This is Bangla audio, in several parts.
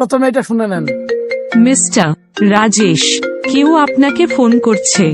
প্রথমে এটা শুনে নেন। মিস্টার রাজেশ কেউ আপনাকে ফোন করছে।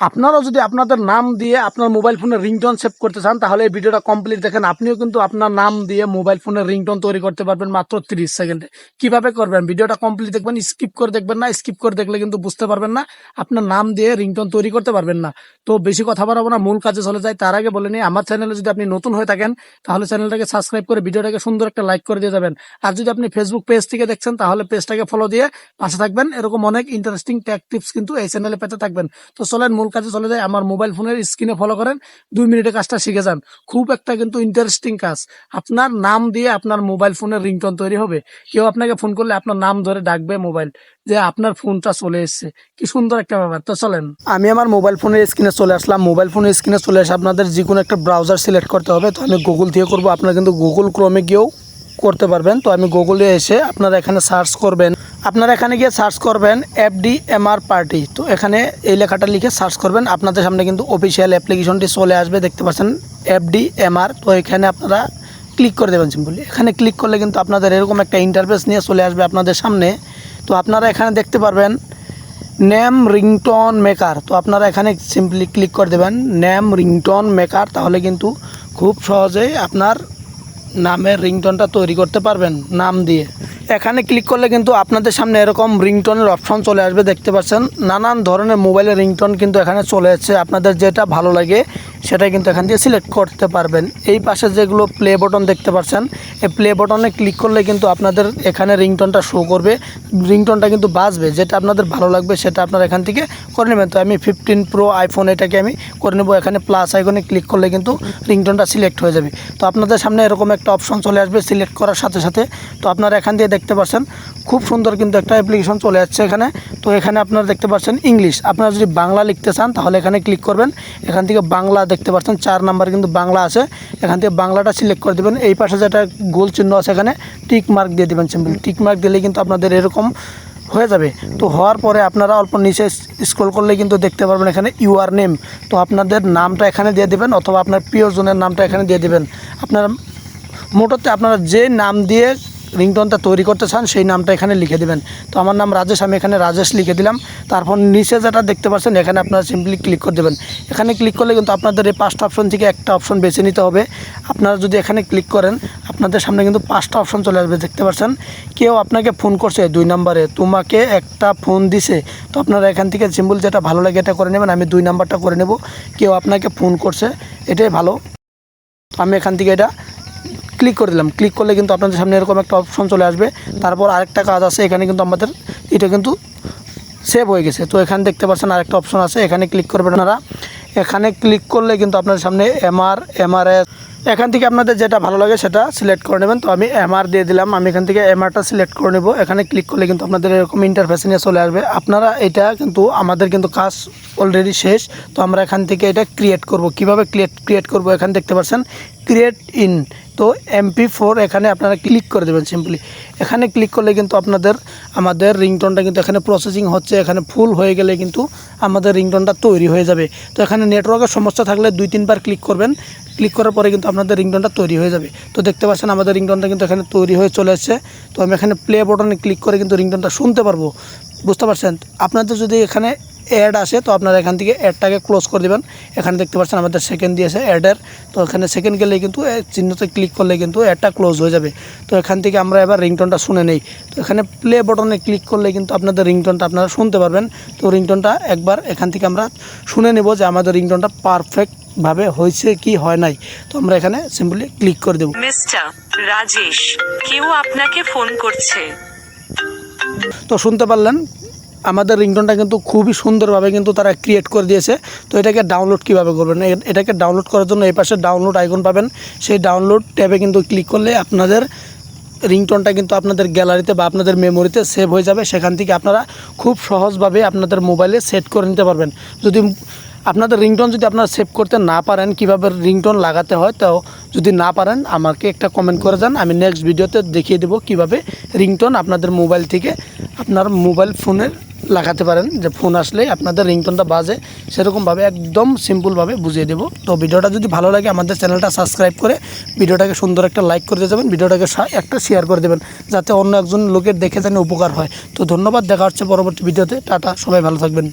আপনারাও যদি আপনাদের নাম দিয়ে আপনার মোবাইল ফোনের রিংটোন সেভ করতে চান, তাহলে এই ভিডিওটা কমপ্লিট দেখেন। আপনিও কিন্তু আপনার নাম দিয়ে মোবাইল ফোনের রিংটোন তৈরি করতে পারবেন মাত্র তিরিশ সেকেন্ডে। কীভাবে করবেন? ভিডিওটা কমপ্লিট দেখবেন স্কিপ করে দেখবেন না স্কিপ করে দেখলে কিন্তু বুঝতে পারবেন না, আপনার নাম দিয়ে রিংটোন তৈরি করতে পারবেন না। তো বেশি কথা বাড়াবো না, মূল কাজে চলে যায় তার আগে বলে নিই, আমার চ্যানেলে যদি আপনি নতুন হয়ে থাকেন, তাহলে চ্যানেলটাকে সাবস্ক্রাইব করে ভিডিওটাকে সুন্দর একটা লাইক করে দিয়ে যাবেন। আর যদি আপনি ফেসবুক পেজ থেকে দেখছেন, তাহলে পেজটাকে ফলো দিয়ে পাশে থাকবেন। এরকম অনেক ইন্টারেস্টিং ট্যাক টিপস কিন্তু এই চ্যানেলে পেতে থাকবেন। তো চলেন মূল কাজে চলে যায়, আমার মোবাইল ফোনের স্ক্রিনে ফলো করেন, দুই মিনিটে কাজটা শিখে যান। খুব একটা কিন্তু ইন্টারেস্টিং কাজ। আপনার নাম দিয়ে আপনার মোবাইল ফোনের রিংটন তৈরি হবে। কেউ আপনাকে ফোন করলে আপনার নাম ধরে ডাকবে মোবাইল যে আপনার ফোনটা চলে এসছে। কি সুন্দর একটা ব্যাপার। তো চলেন। আমি আমার মোবাইল ফোনের স্ক্রিনে চলে আসলাম। মোবাইল ফোনের স্ক্রিনে চলে এসে আপনাদের যে কোনো একটা ব্রাউজার সিলেক্ট করতে হবে। তো আমি গুগল থেকে করব। আপনারা কিন্তু গুগল ক্রোমে গিয়েও করতে পারবেন। তো আমি গুগলে এসে আপনারা এখানে সার্চ করবেন। আপনারা এখানে গিয়ে সার্চ করবেন এফডি এমআর পার্টি তো এখানে এই লেখাটা লিখে সার্চ করবেন। আপনাদের সামনে কিন্তু অফিসিয়াল অ্যাপ্লিকেশনটি চলে আসবে। দেখতে পাচ্ছেন এফডি এমআর তো এখানে আপনারা ক্লিক করে দেবেন সিম্পলি এখানে ক্লিক করলে কিন্তু আপনাদের এরকম একটা ইন্টারফেস নিয়ে চলে আসবে আপনাদের সামনে। তো আপনারা এখানে দেখতে পারবেন নেম রিংটন মেকার তো আপনারা এখানে সিম্পলি ক্লিক করে দেবেন নেম রিংটন মেকার তাহলে কিন্তু খুব সহজেই আপনার নামের রিংটনটা তৈরি করতে পারবেন নাম দিয়ে। এখানে ক্লিক করলে কিন্তু আপনাদের সামনে এরকম রিংটনের অপশন চলে আসবে, দেখতে পাচ্ছেন। নানান ধরনের মোবাইলের রিংটন কিন্তু এখানে চলে আসছে আপনাদের যেটা ভালো লাগে সেটা কিন্তু এখান থেকে সিলেক্ট করতে পারবেন। এই পাশে যেগুলো প্লে বটন দেখতে পাচ্ছেন, এই প্লে বটনে ক্লিক করলে কিন্তু আপনাদের এখানে রিংটনটা শো করবে। রিংটনটা কিন্তু বাজবে, যেটা আপনাদের ভালো লাগবে সেটা আপনারা এখান থেকে করে নেবেন। তো আমি ফিফটিন প্রো আইফোন এটাকে আমি করে নেব। এখানে প্লাস আইকনে ক্লিক করলে কিন্তু রিংটনটা সিলেক্ট হয়ে যাবে। তো আপনাদের সামনে এরকম একটা অপশন চলে আসবে সিলেক্ট করার সাথে সাথে। তো আপনারা এখান দিয়ে দেখতে পাচ্ছেন, খুব সুন্দর কিন্তু একটা অ্যাপ্লিকেশন চলে যাচ্ছে এখানে। তো এখানে আপনারা দেখতে পাচ্ছেন ইংলিশ আপনারা যদি বাংলা লিখতে চান, তাহলে এখানে ক্লিক করবেন। এখান থেকে বাংলা দেখতে পাচ্ছেন, চার নাম্বার কিন্তু বাংলা আছে। এখান থেকে বাংলাটা সিলেক্ট করে দেবেন। এই পাশে যেটা গোল চিহ্ন আছে এখানে টিক মার্ক দিয়ে দেবেন সিম্পল টিক মার্ক দিলে কিন্তু আপনাদের এরকম হয়ে যাবে। তো হওয়ার পরে আপনারা অল্প নিচে স্ক্রল করলে কিন্তু দেখতে পারবেন এখানে ইউআর নেম। তো আপনাদের নামটা এখানে দিয়ে দেবেন অথবা আপনার প্রিয়জনের নামটা এখানে দিয়ে দেবেন। আপনার মোটতে আপনারা যে নাম দিয়ে রিংটনটা তৈরি করতে চান, সেই নামটা এখানে লিখে দেবেন। তো আমার নাম রাজেশ, আমি এখানে রাজেশ লিখে দিলাম। তারপর নিচে যেটা দেখতে পাচ্ছেন, এখানে আপনারা সিম্পলি ক্লিক করে দেবেন। এখানে ক্লিক করলে কিন্তু আপনাদের এই পাঁচটা অপশন থেকে একটা অপশন বেছে নিতে হবে। আপনারা যদি এখানে ক্লিক করেন, আপনাদের সামনে কিন্তু পাঁচটা অপশন চলে আসবে, দেখতে পাচ্ছেন? কেউ আপনাকে ফোন করছে, দুই নম্বরে। তোমাকে একটা ফোন দিছে। তো আপনারা এখান থেকে সিম্পল যেটা ভালো লাগে এটা করে নেবেন, আমি দুই নাম্বারটা করে নেব। কেউ আপনাকে ফোন করছে, এটাই ভালো। আমি এখান থেকে এটা ক্লিক করে দিলাম। ক্লিক করলে কিন্তু আপনাদের সামনে এরকম একটা অপশন চলে আসবে। তারপর আরেকটা কাজ আছে, এখানে কিন্তু আমাদের এটা কিন্তু সেভ হয়ে গেছে। তো এখানে দেখতে পাচ্ছেন আরেকটা অপশন আছে, এখানে ক্লিক করবেন আপনারা। এখানে ক্লিক করলে কিন্তু আপনাদের সামনে এমআর এমআরএস এখান থেকে আপনাদের যেটা ভালো লাগে সেটা সিলেক্ট করে নেবেন। তো আমি এমআর দিয়ে দিলাম, আমি এখান থেকে এমআরটা সিলেক্ট করে নেব। এখানে ক্লিক করলে কিন্তু আপনাদের এরকম ইন্টারফেস নিয়ে চলে আসবে। আপনারা এটা কিন্তু, আমাদের কিন্তু কাজ অলরেডি শেষ। তো আমরা এখান থেকে এটা ক্রিয়েট করব। কীভাবে ক্রিয়েট ক্রিয়েট করব এখানে দেখতে পাচ্ছেন? ক্রিয়েট ইন তো এমপি ফোর এখানে আপনারা ক্লিক করে দেবেন সিম্পলি এখানে ক্লিক করলে কিন্তু আপনাদের, আমাদের রিংটোনটা কিন্তু এখানে প্রসেসিং হচ্ছে, এখানে ফুল হয়ে গেলে কিন্তু আমাদের রিংটোনটা তৈরি হয়ে যাবে। তো এখানে নেটওয়ার্কের সমস্যা থাকলে দুই, তিনবার ক্লিক করবেন। ক্লিক করার পরে কিন্তু আপনাদের রিংটোনটা তৈরি হয়ে যাবে। তো দেখতে পাচ্ছেন আমাদের রিংটোনটা কিন্তু এখানে তৈরি হয়ে চলে এসছে তো আমি এখানে প্লে বটনে ক্লিক করে কিন্তু রিংটোনটা শুনতে পারব। বুঝতে পারছেন? আপনাদের যদি এখানে অ্যাড আসে তো আপনারা এখান থেকে অ্যাডটাকে ক্লোজ করে দেবেন। এখানে দেখতে পাচ্ছেন আমাদের সেকেন্ড দিয়েছে অ্যাডের তো এখানে সেকেন্ড গেলে কিন্তু চিহ্নতে ক্লিক করলে কিন্তু অ্যাডটা ক্লোজ হয়ে যাবে। তো এখান থেকে আমরা এবার রিংটোনটা শুনে নেই। তো এখানে প্লে বটনে ক্লিক করলে কিন্তু আপনাদের রিংটোনটা আপনারা শুনতে পারবেন। তো রিংটোনটা একবার এখান থেকে আমরা শুনে নেব যে আমাদের রিংটোনটা পারফেক্টভাবে হয়েছে কি হয় নাই। তো আমরা এখানে সিম্পলি ক্লিক করে দেবো। মিস্টার রাজেশ কেউ আপনাকে ফোন করছে? তো শুনতে পারলেন? আমাদের রিংটোনটা কিন্তু খুবই সুন্দরভাবে কিন্তু তারা ক্রিয়েট করে দিয়েছে। তো এটাকে ডাউনলোড কীভাবে করবেন? এটাকে ডাউনলোড করার জন্য এই পাশে ডাউনলোড আইকন পাবেন। সেই ডাউনলোড ট্যাবে কিন্তু ক্লিক করলে আপনাদের রিংটোনটা কিন্তু আপনাদের গ্যালারিতে বা আপনাদের মেমোরিতে সেভ হয়ে যাবে। সেখান থেকে আপনারা খুব সহজভাবে আপনাদের মোবাইলে সেট করে নিতে পারবেন। যদি আপনাদের রিংটোন যদি আপনারা সেভ করতে না পারেন, কীভাবে রিংটোন লাগাতে হয়, তো যদি না পারেন, আমাকে একটা কমেন্ট করে যান। আমি নেক্সট ভিডিওতে দেখিয়ে দেবো কীভাবে রিংটোন আপনাদের মোবাইল থেকে আপনার মোবাইল ফোনের লাগাতে পারেন, যে ফোন আসলে আপনাদের রিংটোনটা বাজে, সেরকমভাবে একদম সিম্পলভাবে বুঝিয়ে দেবো। তো ভিডিওটা যদি ভালো লাগে, আমাদের চ্যানেলটা সাবস্ক্রাইব করে ভিডিওটাকে সুন্দর একটা লাইক করে দিয়ে যাবেন, ভিডিওটাকে একটা শেয়ার করে দেবেন, যাতে অন্য একজন লোকের দেখে যেন উপকার হয়। তো ধন্যবাদ, দেখা হচ্ছে পরবর্তী ভিডিওতে। টাটা, সবাই ভালো থাকবেন।